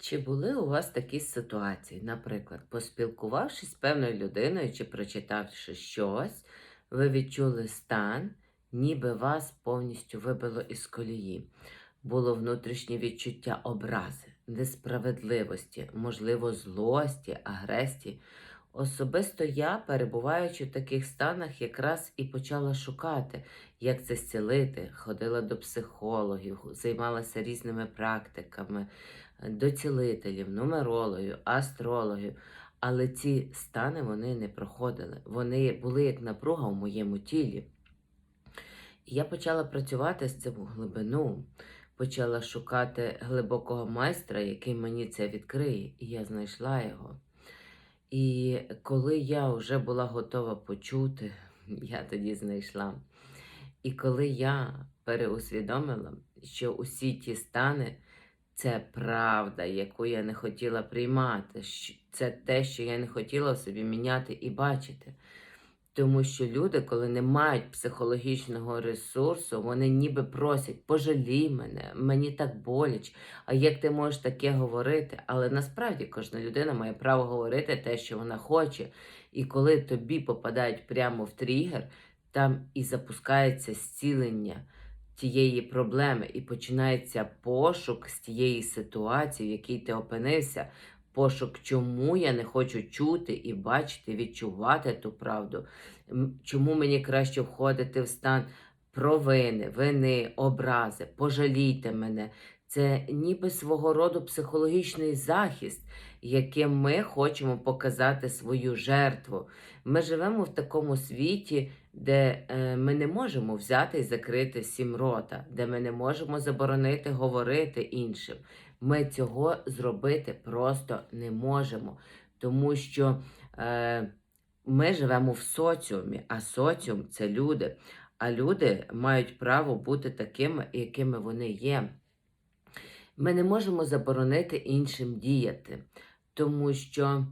Чи були у вас такі ситуації? Наприклад, поспілкувавшись з певною людиною чи прочитавши щось, ви відчули стан, ніби вас повністю вибило із колії. Було внутрішнє відчуття образи, несправедливості, можливо, злості, агресії. Особисто я, перебуваючи в таких станах, якраз і почала шукати, як це зцілити. Ходила до психологів, займалася різними практиками, до цілителів, нумерологів, астрологів. Але ці стани вони не проходили. Вони були як напруга в моєму тілі. І я почала працювати з цим у глибину, почала шукати глибокого майстра, який мені це відкриє, і я знайшла його. І коли я вже була готова почути, я тоді знайшла. І коли я переусвідомила, що усі ті стани це правда, яку я не хотіла приймати, це те, що я не хотіла в собі міняти і бачити. Тому що люди, коли не мають психологічного ресурсу, вони ніби просять, пожалій мене, мені так боляче. А як ти можеш таке говорити? Але насправді кожна людина має право говорити те, що вона хоче. І коли тобі попадають прямо в тригер, там і запускається зцілення тієї проблеми, і починається пошук з тієї ситуації, в якій ти опинився. Пошук, чому я не хочу чути і бачити, відчувати ту правду, чому мені краще входити в стан провини, вини, образи, пожалійте мене. Це ніби свого роду психологічний захист, яким ми хочемо показати свою жертву. Ми живемо в такому світі, де е, ми не можемо взяти і закрити всім рота, де ми не можемо заборонити говорити іншим. Ми цього зробити просто не можемо, тому що е, ми живемо в соціумі, а соціум це люди. А люди мають право бути такими, якими вони є. Ми не можемо заборонити іншим діяти, тому що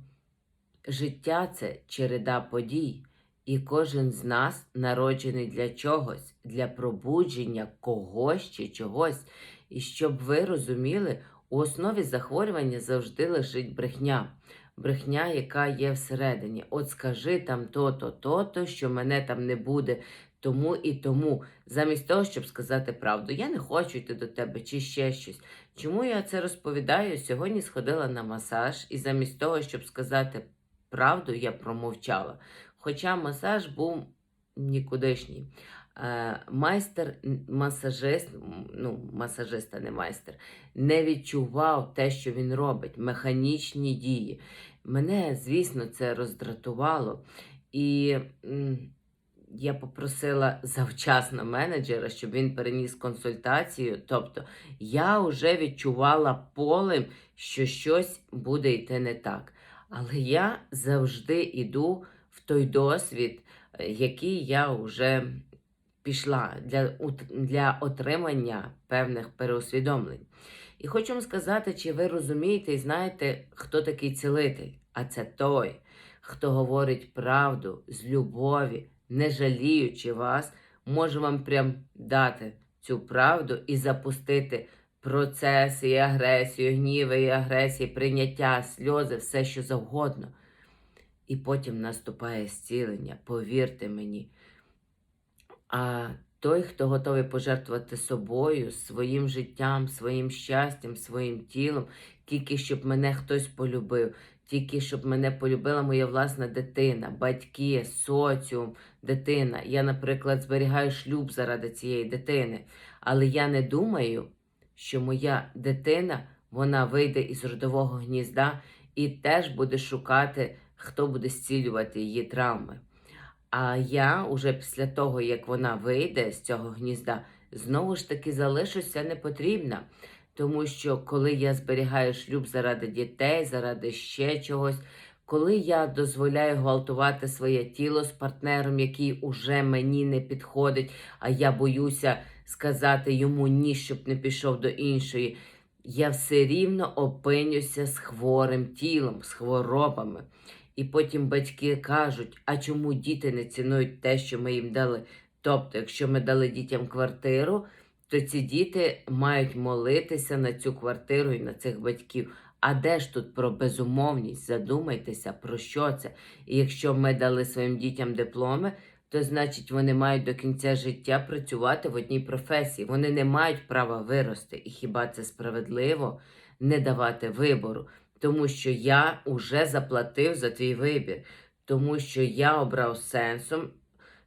життя це череда подій, і кожен з нас народжений для чогось, для пробудження когось чи чогось. І щоб ви розуміли, у основі захворювання завжди лежить брехня. Брехня, яка є всередині. От скажи там то-то, то-то, що мене там не буде, тому і тому. Замість того, щоб сказати правду, я не хочу йти до тебе чи ще щось. Чому я це розповідаю? Сьогодні сходила на масаж, і замість того, щоб сказати правду, я промовчала. Хоча масаж був нікудишній. Е, Майстер, масажист, ну, масажист, а не майстер, не відчував те, що він робить, механічні дії. Мене, звісно, це роздратувало. І я попросила завчасно менеджера, щоб він переніс консультацію. Тобто я вже відчувала полем, що щось буде йти не так. Але я завжди йду в той досвід, е, який я вже пішла для, для отримання певних переусвідомлень. І хочу вам сказати, чи ви розумієте і знаєте, хто такий цілитель? А це той, хто говорить правду з любові, не жаліючи вас, може вам прям дати цю правду і запустити процеси, і агресію, гніви, і агресії, прийняття, сльози, все що завгодно. І потім наступає зцілення, повірте мені. А той, хто готовий пожертвувати собою, своїм життям, своїм щастям, своїм тілом, тільки щоб мене хтось полюбив, тільки щоб мене полюбила моя власна дитина, батьки, соціум, дитина. Я, наприклад, зберігаю шлюб заради цієї дитини, але я не думаю, що моя дитина вона вийде із родового гнізда і теж буде шукати, хто буде зцілювати її травми. А я уже після того, як вона вийде з цього гнізда, знову ж таки залишуся непотрібна. Тому що коли я зберігаю шлюб заради дітей, заради ще чогось, коли я дозволяю гвалтувати своє тіло з партнером, який уже мені не підходить, а я боюся сказати йому ні, щоб не пішов до іншої, я все рівно опинюся з хворим тілом, з хворобами. І потім батьки кажуть, а чому діти не цінують те, що ми їм дали? Тобто, якщо ми дали дітям квартиру, то ці діти мають молитися на цю квартиру і на цих батьків. А де ж тут про безумовність? Задумайтеся, про що це? І якщо ми дали своїм дітям дипломи, то значить вони мають до кінця життя працювати в одній професії. Вони не мають права вирости. І хіба це справедливо не давати вибору? Тому що я уже заплатив за твій вибір, тому що я обрав сенсом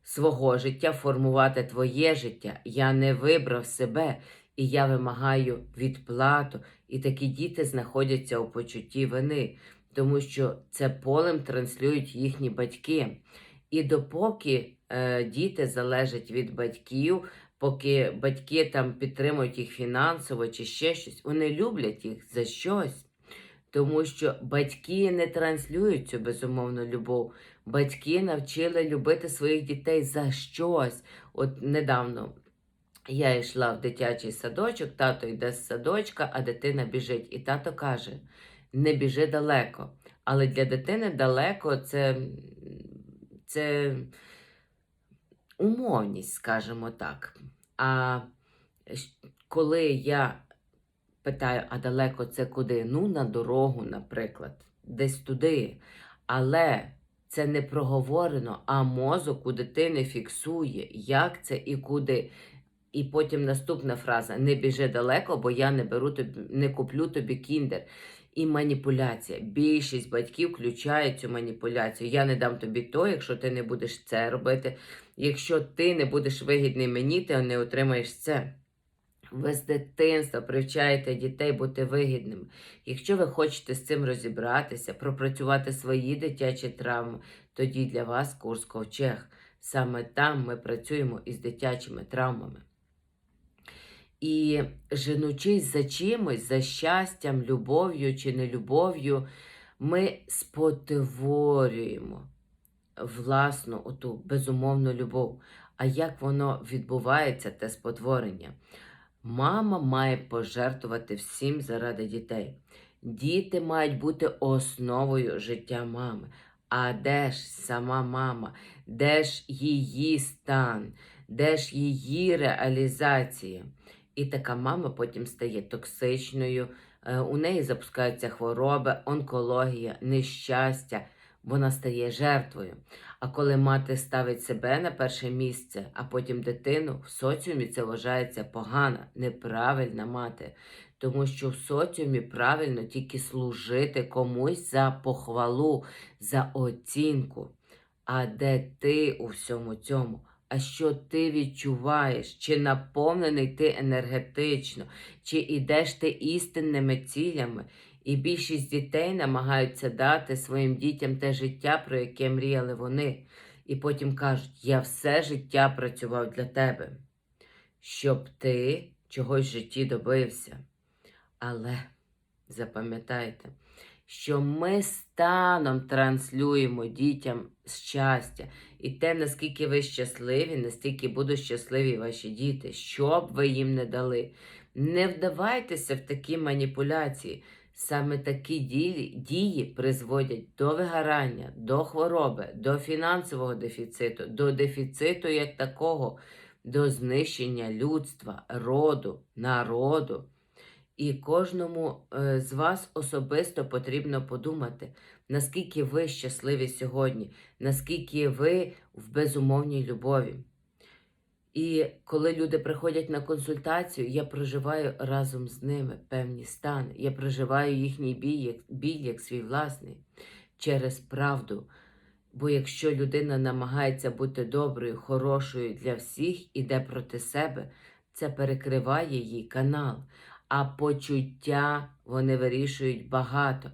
свого життя формувати твоє життя. Я не вибрав себе, і я вимагаю відплату. І такі діти знаходяться у почутті вини, тому що це полем транслюють їхні батьки. І допоки е, діти залежать від батьків, поки батьки там підтримують їх фінансово чи ще щось, вони люблять їх за щось. Тому що батьки не транслюють цю безумовну любов. Батьки навчили любити своїх дітей за щось. От недавно я йшла в дитячий садочок, тато йде з садочка, а дитина біжить. І тато каже: не біжи далеко. Але для дитини далеко це, це умовність, скажімо так. А коли я питаю, а далеко це куди? Ну, на дорогу, наприклад, десь туди. Але це не проговорено, а мозок у дитини фіксує, як це і куди. І потім наступна фраза: не біжи далеко, бо я не беру тобі, не куплю тобі кіндер. І маніпуляція. Більшість батьків включає цю маніпуляцію. Я не дам тобі то, якщо ти не будеш це робити. Якщо ти не будеш вигідний мені, ти не отримаєш це. Ви з дитинства привчаєте дітей бути вигідними. Якщо ви хочете з цим розібратися, пропрацювати свої дитячі травми, тоді для вас курс ковчег. Саме там ми працюємо із дитячими травмами. І женучись за чимось, за щастям, любов'ю чи нелюбов'ю, ми спотворюємо власну оту безумовну любов. А як воно відбувається, те спотворення? Мама має пожертвувати всім заради дітей. Діти мають бути основою життя мами. А де ж сама мама? Де ж її стан? Де ж її реалізація? І така мама потім стає токсичною, е, у неї запускаються хвороби, онкологія, нещастя, вона стає жертвою. А коли мати ставить себе на перше місце, а потім дитину, в соціумі це вважається погана, неправильна мати. Тому що в соціумі правильно тільки служити комусь за похвалу, за оцінку. А де ти у всьому цьому? А що ти відчуваєш? Чи наповнений ти енергетично, чи ідеш ти істинними цілями? І більшість дітей намагаються дати своїм дітям те життя, про яке мріяли вони. І потім кажуть: я все життя працював для тебе, щоб ти чогось в житті добився. Але запам'ятайте, що ми станом транслюємо дітям щастя. І те, наскільки ви щасливі, настільки будуть щасливі ваші діти, що б ви їм не дали. Не вдавайтеся в такі маніпуляції. Саме такі дії, дії призводять до вигорання, до хвороби, до фінансового дефіциту, до дефіциту як такого, до знищення людства, роду, народу. І кожному е, з вас особисто потрібно подумати, наскільки ви щасливі сьогодні, наскільки ви в безумовній любові. І коли люди приходять на консультацію, я проживаю разом з ними певні стани. Я проживаю їхній біль як, біль як свій власний через правду. Бо якщо людина намагається бути доброю, хорошою для всіх, іде проти себе, це перекриває її канал. А почуття вони вирішують багато.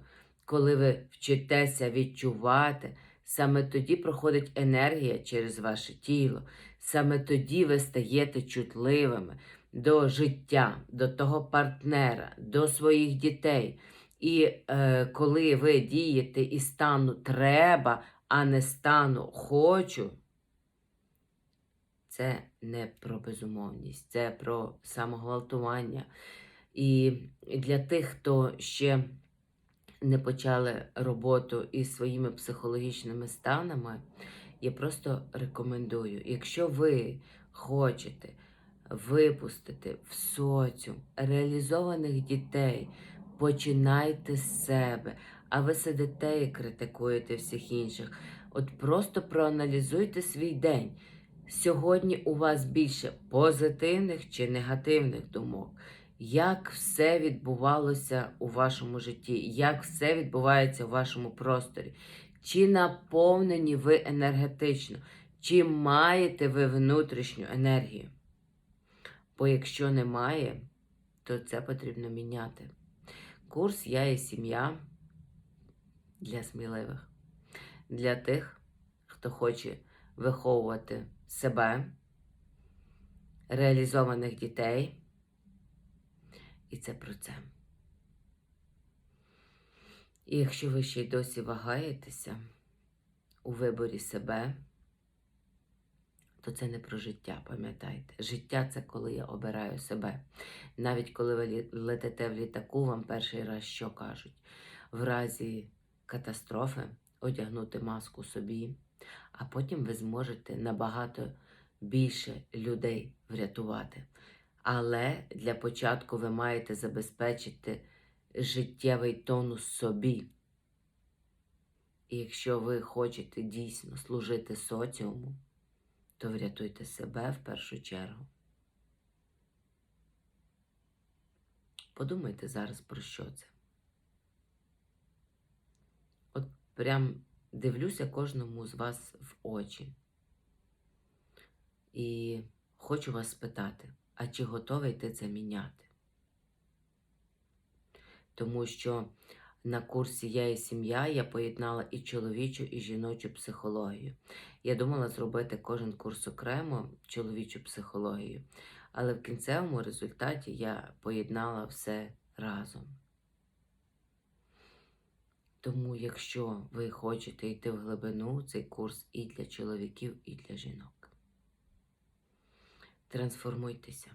Коли ви вчитеся відчувати, саме тоді проходить енергія через ваше тіло. Саме тоді ви стаєте чутливими до життя, до того партнера, до своїх дітей. І е, коли ви дієте із стану треба, а не стану хочу, це не про безумовність, це про самогвалтування. І для тих, хто ще не почали роботу із своїми психологічними станами, я просто рекомендую, якщо ви хочете випустити в соціум реалізованих дітей. Починайте з себе, а ви сидите і критикуєте всіх інших. От просто проаналізуйте свій день. Сьогодні у вас більше позитивних чи негативних думок. Як все відбувалося у вашому житті, як все відбувається у вашому просторі? Чи наповнені ви енергетично, чи маєте ви внутрішню енергію? Бо якщо немає, то це потрібно міняти. Курс Я і сім'я для сміливих, для тих, хто хоче виховувати себе, реалізованих дітей. І це про це. І якщо ви ще й досі вагаєтеся у виборі себе, то це не про життя, пам'ятайте. Життя це коли я обираю себе. Навіть коли ви летите в літаку, вам перший раз що кажуть? В разі катастрофи одягнути маску собі, а потім ви зможете набагато більше людей врятувати. Але для початку ви маєте забезпечити життєвий тонус собі. І якщо ви хочете дійсно служити соціуму, то врятуйте себе в першу чергу. Подумайте зараз про що це. От прям дивлюся кожному з вас в очі. І хочу вас спитати, а чи готовий ти це міняти? Тому що на курсі Я і сім'я я поєднала і чоловічу, і жіночу психологію. Я думала зробити кожен курс окремо чоловічу психологію, але в кінцевому результаті я поєднала все разом. Тому, якщо ви хочете йти в глибину, цей курс і для чоловіків, і для жінок. Трансформуйтеся.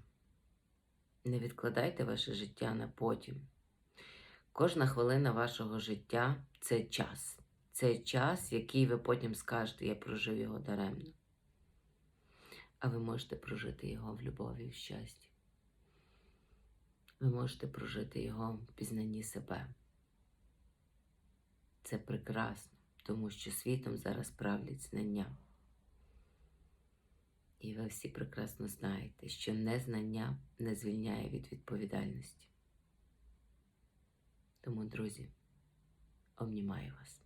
Не відкладайте ваше життя на потім. Кожна хвилина вашого життя це час. Це час, який ви потім скажете, я прожив його даремно. А ви можете прожити його в любові і в щасті. Ви можете прожити його в пізнанні себе. Це прекрасно, тому що світом зараз правлять знання. І ви всі прекрасно знаєте, що незнання не звільняє від відповідальності. Тому, друзі, обнімаю вас.